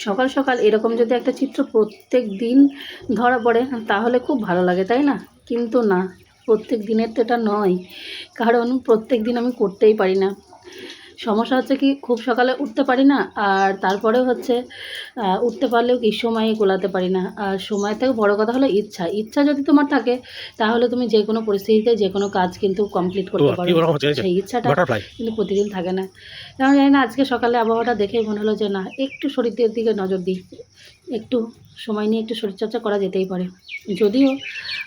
সকাল সকাল এরকম যদি একটা চিত্র প্রত্যেক দিন ধরা পড়ে, তাহলে খুব ভালো লাগে, তাই না? কিন্তু না, প্রত্যেক দিনের তো এটা নয়। কারণ প্রত্যেক দিন আমি করতেই পারি না। সমস্যা হচ্ছে কি খুব সকালে উঠতে পারি না আর তারপরেও হচ্ছে উঠতে পারলেও কি সময়ে গোলাতে পারি না। আর সময় থেকে বড় কথা হলো ইচ্ছা। ইচ্ছা যদি তোমার থাকে তাহলে তুমি যে কোনো পরিস্থিতিতে যে কোনো কাজ কিন্তু কমপ্লিট করতে পারো। সেই ইচ্ছাটা কিন্তু প্রতিদিন থাকে না। কারণ জানি না আজকে সকালে আবহাওয়াটা দেখেই মনে হলো যে না একটু শরীরের দিকে নজর দিই। একটু সময় নিয়ে একটু শরীরচর্চা করা যেতেই পারে। যদিও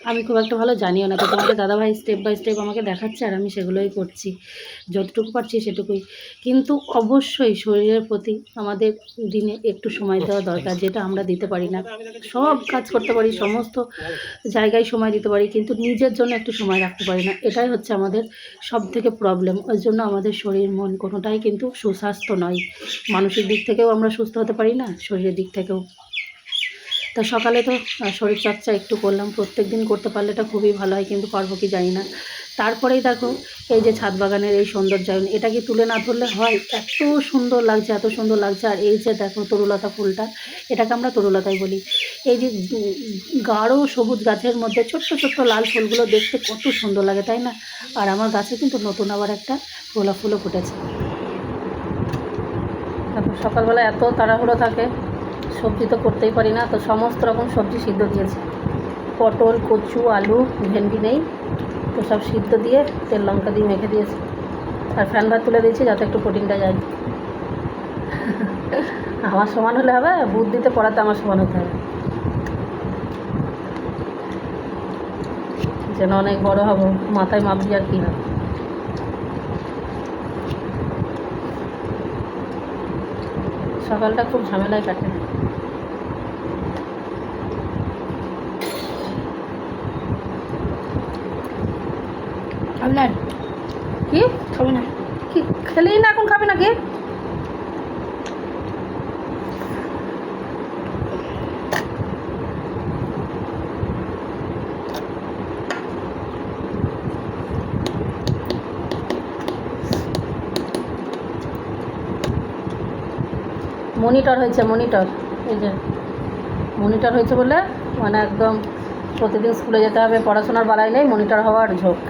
আমি খুব একটা ভালো জানিও না, তো তোমাকে দাদাভাই স্টেপ বাই স্টেপ আমাকে দেখাচ্ছে আর আমি সেগুলোই করছি। যতটুকু পারছি সেটুকুই। কিন্তু অবশ্যই শরীরের প্রতি আমাদের দিনে একটু সময় দেওয়া দরকার, যেটা আমরা দিতে পারি না। সব কাজ করতে পারি, সমস্ত জায়গায় সময় দিতে পারি, কিন্তু নিজের জন্য একটু সময় রাখতে পারি না। এটাই হচ্ছে আমাদের সব থেকে প্রবলেম ওই জন্য আমাদের শরীর, মন কোনোটাই কিন্তু সুস্বাস্থ্য নয়। মানসিক দিক থেকেও আমরা সুস্থ হতে পারি না, শরীরের দিক থেকেও। তা সকালে তো শরীরচর্চা একটু করলাম প্রত্যেক দিন করতে পারলে এটা খুবই ভালো হয়, কিন্তু পারব কি জানি না। তারপরেই দেখো, এই যে ছাদ বাগানের এই সৌন্দর্যায়ন, এটা কি তুলে না ধরলে হয়? এত সুন্দর লাগছে, এত সুন্দর লাগছে। আর এই যে দেখো তরুলতা ফুলটা, এটাকে আমরা তরুলতাই বলি। এই যে গাঢ় সবুজ গাছের মধ্যে ছোট্ট ছোট্ট লাল ফুলগুলো দেখতে কত সুন্দর লাগে, তাই না? আর আমার গাছে কিন্তু নতুন আবার একটা গোলাপ ফুলও ফুটেছে। তারপর সকালবেলা এত তাড়াহুড়ো থাকে সবজি তো করতেই পারি না, তো সমস্ত রকম সবজি সিদ্ধ দিয়েছি। পটল, কচু, আলু, ভেন্ডি নেই, তো সব সিদ্ধ দিয়ে তেল, লঙ্কা দিয়ে মেখে দিয়েছি। আর ফ্যান ভাত তুলে দিয়েছি যাতে একটু প্রোটিনটা যায়। আমার সমান হলে হবে, বুদ্ধিতে পড়াতে আমার সমান হতে হবে। যেন অনেক বড় হব, মাথায় মাপবি আর কী হবে। সকালটা খুব ঝামেলায় কাটে। আপনার কি? খাবে না। কি? খেলেই না এখন খাবে নাকি মনিটর হয়েছে মনিটর। এই যে মনিটর হয়েছে বলে মানে একদম প্রতিদিন স্কুলে যেতে হবে পড়াশোনার বাড়াই নেই মনিটর হওয়ার ঝোঁক।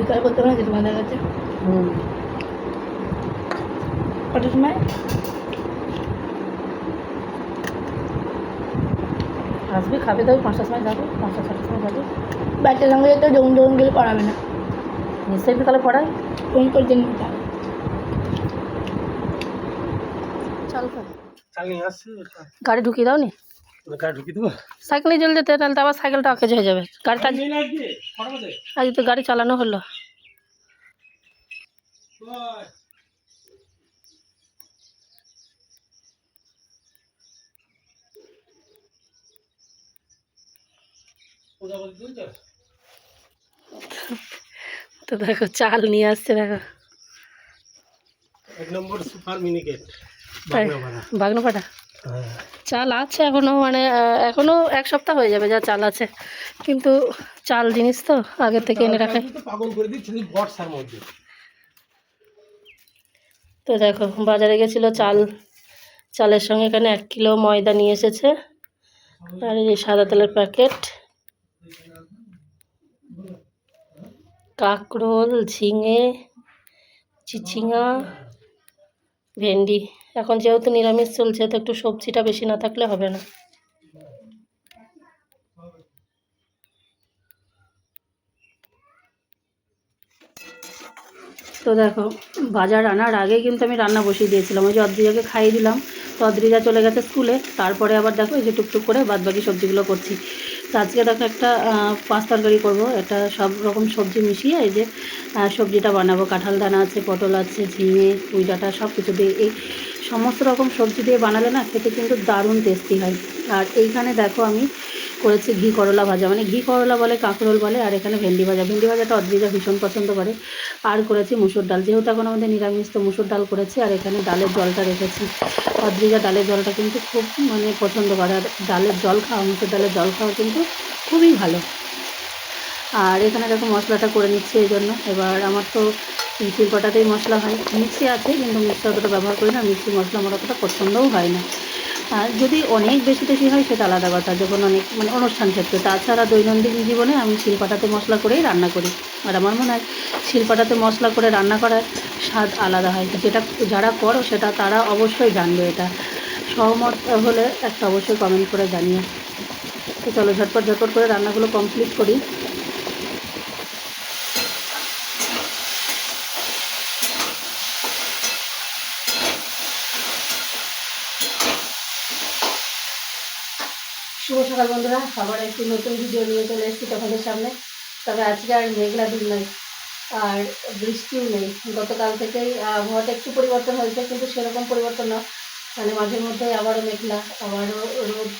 বিকাল করতে পারি তোমাদের কাছে হুম। কটার সময়? আসবি খাবি তো পাঁচটার সময় যাব পাঁচটা ছটার সময় যাব। বাচ্চার সঙ্গে যেতে যখন যখন গেলে পড়াবে না। নিশ্চয়ই বিকালে পড়াই। ফোন চল গাড়ি ঢুকিয়ে দাও নি? গাড়ি ঢুকিয়ে দেবো। সাইকেলে চলে যেতে তাহলে তো আবার সাইকেলটা অকেজ হয়ে যাবে। গাড়িটা আজ তো গাড়ি চালানো হলো। প্রজাপতি দুই তো দেখো চাল নিয়ে আসছে দেখো। এক নম্বর সুপার মিনিকেট বাগনাপাড়া। চাল আছে এখনও মানে এখনও এক সপ্তাহ হয়ে যাবে যা চাল আছে। কিন্তু চাল জিনিস তো আগের থেকে এনে রাখে। তো দেখো বাজারে গেছিল চাল। চালের সঙ্গে এখানে এক কিলো ময়দা নিয়ে এসেছে। আর এই সাদা তেলের প্যাকেট। কাঁকরোল, ঝিঙে, চিচিঙা, ভেন্ডি। এখন যেহেতু নিরামিষ চলছে, তো একটু সবজিটা বেশি না থাকলে হবে না। তো দেখো, বাজার আনার আগে কিন্তু আমি রান্না বসিয়ে দিয়েছিলাম। ওই যে অদ্রিজাকে খাইয়ে দিলাম। তো অদ্রিজা চলে গেছে স্কুলে। তারপরে আবার দেখো, এই যে টুকটুক করে বাদ বাকি সবজিগুলো করছি। আজকে দেখো একটা পাঁচ তরকারি করব। একটা সব রকম সবজি মিশিয়ে এই যে সবজিটা বানাবো। কাঁঠাল দানা আছে, পটল আছে, ঝিঙে পুঁই ডাঁটা, সব কিছু দিয়ে। এই সমস্ত রকম সবজি দিয়ে বানালে না খেতে কিন্তু দারুণ টেস্টি হয়। আর এইখানে দেখো আমি করেছি ঘি করলা ভাজা। মানে ঘি করলা বলে, কাঁকরোল বলে, আর এখানে ভেন্ডি ভাজা। ভেন্ডি ভাজাটা অদ্রিজা ভীষণ পছন্দ করে। আর করেছি মুসুর ডাল। যেহেতু এখন আমাদের নিরামিষ, তো মুসুর ডাল করেছি, আর এখানে ডালের জলটা রেখেছি। অদ্রিজা ডালের জলটা কিন্তু খুব মানে পছন্দ করে। আর ডালের জল খাওয়া, মুসুর ডালের জল খাওয়া কিন্তু খুবই ভালো। আর এখানে দেখো মশলাটা করে নিচ্ছি এই জন্য। এবার আমার তো শিল্পটাতেই মশলা হয়। মিক্সি আছে, কিন্তু মিক্সি অতটা ব্যবহার করি না। মিক্সি মশলা আমার অতটা পছন্দও হয় না। আর যদি অনেক বেশি বেশি হয়, সেটা আলাদা কথা। যখন অনেক মানে অনুষ্ঠান ক্ষেত্রে, তাছাড়া দৈনন্দিন জীবনে আমি শিলপাটাতে মশলা করেই রান্না করি। আর আমার মনে হয় শিলপাটাতে মশলা করে রান্না করার স্বাদ আলাদা হয়। যেটা যারা করো, সেটা তারা অবশ্যই জানবে এটা। সহমত হলে একটা অবশ্যই কমেন্ট করে জানিও। তো চলো, ঝটপট ঝটপট করে রান্নাগুলো কমপ্লিট করি। সকাল বন্ধুরা, আবার একটি নতুন ভিডিও নিয়ে চলে এসেছি তোমাদের সামনে। তবে আজকে আর মেঘলা দিন নয়, আর বৃষ্টিও নেই। গতকাল থেকেই আবহাওয়াটা একটু পরিবর্তন হয়েছে, কিন্তু সেরকম পরিবর্তন না মানে মাঝে মধ্যে আবারও মেঘলা, আবারও রোদ,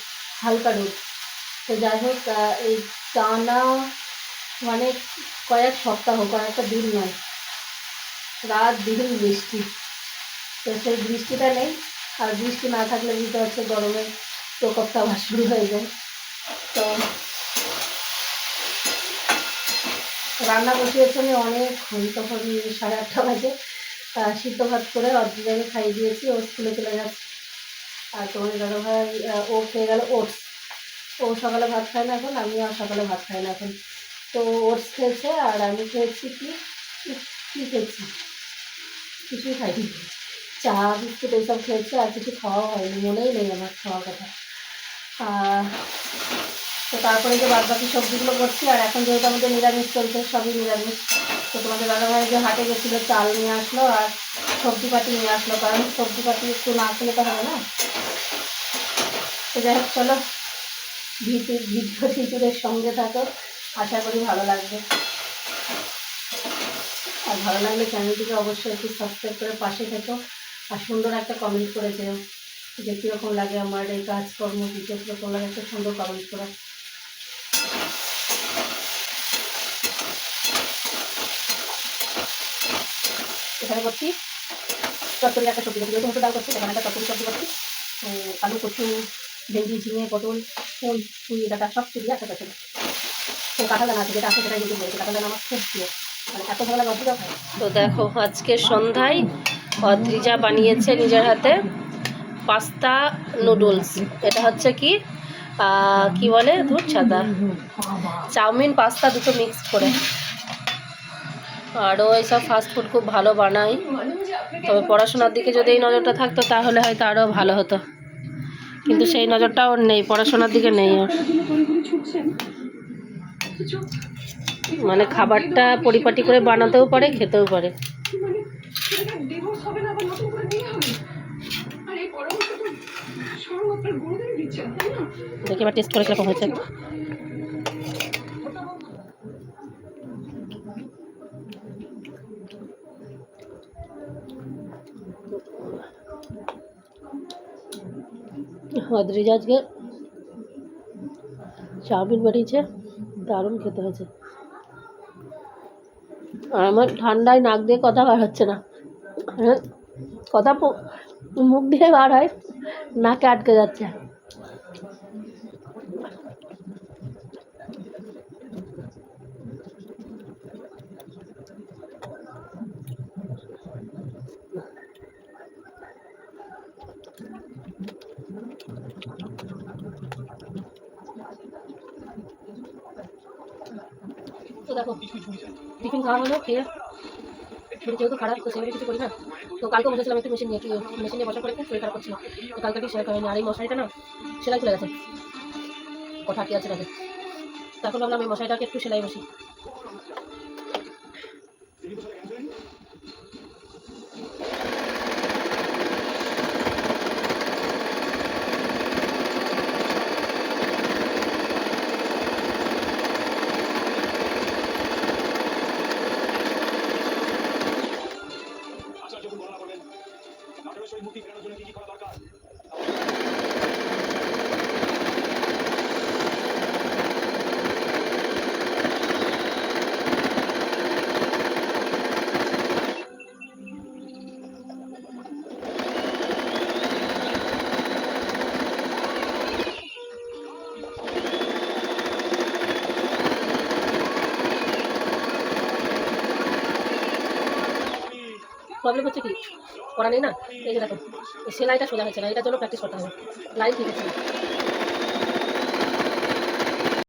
হালকা রোদ। তো যাই হোক এই টানা মানে কয়েক সপ্তাহ, কয়েকটা দিন নয়, রাত দিন বৃষ্টি। তো সেই বৃষ্টিটা নেই, আর বৃষ্টি না থাকলে বুঝতে পারছে গরমে প্রকোপটা আবার শুরু হয়ে যায়। তো রান্না বসিয়েছি আমি অনেকক্ষণ তখন সাড়ে আটটা বাজে। সিদ্ধ ভাত করে অর্ধেকে খাইয়ে দিয়েছি ও স্কুলে চলে যাচ্ছে আর তোমার দাদা ভাই আহ, ও খেয়ে গেল ওটস। ও সকালে ভাত খায় না এখন আমি আর সকালে ভাত খাই না এখন। তো ওটস খেয়েছে আর আমি খেয়েছি কি? কি- খেয়েছি? কিছুই খাইনি। চা বিস্কুট এইসব খেয়েছে আর কিছু খাওয়া হয়নি মনেই নেই আমার খাওয়ার কথা। তো তারপরে যে বাদ বাকি সবজিগুলো করছি, আর এখন যেহেতু আমাদের নিরামিষ চলছে, সবই নিরামিষ। তো তোমাদের দাদাভাই যে হাটে গেছিল, চাল নিয়ে আসলো আর সবজি পাতি নিয়ে আসলো, কারণ সবজি পাতি একটু না খেলে তো হবে না। তো যাই হোক, চলো ভিডিও ভিডিও টিচুরের সঙ্গে থাকো, আশা করি ভালো লাগবে। আর ভালো লাগলে চ্যানেলটিকে অবশ্যই একটু সাবস্ক্রাইব করে পাশে থেকো, আর সুন্দর একটা কমেন্ট করে যেও। যে কীরকম লাগে আমার এই কাজকর্ম ভিডিও কীরকম লাগে একটা সুন্দর কমেন্ট করে। এখানে করছি। চচ্চড়ি একটা সবজি করছি। যেহেতু ডাল করছি, এখানে একটা চচ্চড়ি সবজি করছি। আলু, কচু, ভেন্ডি, ঝিঙে, পটল, ফুল পুঁই ডাটা, সব কিছু দিয়ে একটা চচ্চড়ি তো মানে তো দেখো, আজকে সন্ধ্যায় অদ্রিজা বানিয়েছে নিজের হাতে। পাস্তা নুডলস এটা হচ্ছে কি কি বলে? দুধ ছাদা। চাউমিন পাস্তা দুটো মিক্স করে। আরও এইসব ফাস্টফুড খুব ভালো বানাই। তবে পড়াশোনার দিকে যদি এই নজরটা থাকতো, তাহলে হয়তো আরও ভালো হতো। কিন্তু সেই নজরটা ওর নেই, পড়াশোনার দিকে নেই ওর মানে খাবারটা পরিপাটি করে বানাতেও পারে, খেতেও পারে। দেখি এবার টেস্ট করে কীরকম হয়েছে। আজকে চাউমিন বানিয়েছে, দারুণ খেতে হয়েছে। আর আমার ঠান্ডায় নাক দিয়ে কথা বার হচ্ছে না। মানে কথা মুখ দিয়ে বার হয়, নাকে আটকে যাচ্ছে। তো দেখো, টিফিন খাওয়া হলো, খেয়ে। শরীর যেহেতু খারাপ, তো সেভাবে কিছু করি না। তো কালকে বসেছিলাম একটু মেশিন নিয়ে মেশিন নিয়ে বসার পরে খুব শরীর খারাপ করছিল। তো কালকে কি সেলাই করেনি? আর এই মশারিটা না, সেলাই চলে গেছে। কথা কি আছে নাকি তখন ভাবলাম এই মশারিটাকে একটু সেলাই বসি। সেই মুক্তি ফেরানোর জন্য কি কি করা দরকার? প্রবলেম হচ্ছে কি? করা নেই না? এই যে দেখো সেলাইটা সোজা হয়েছে না এটার জন্য প্র্যাকটিস করতে হবে। লাইন ঠিক আছে।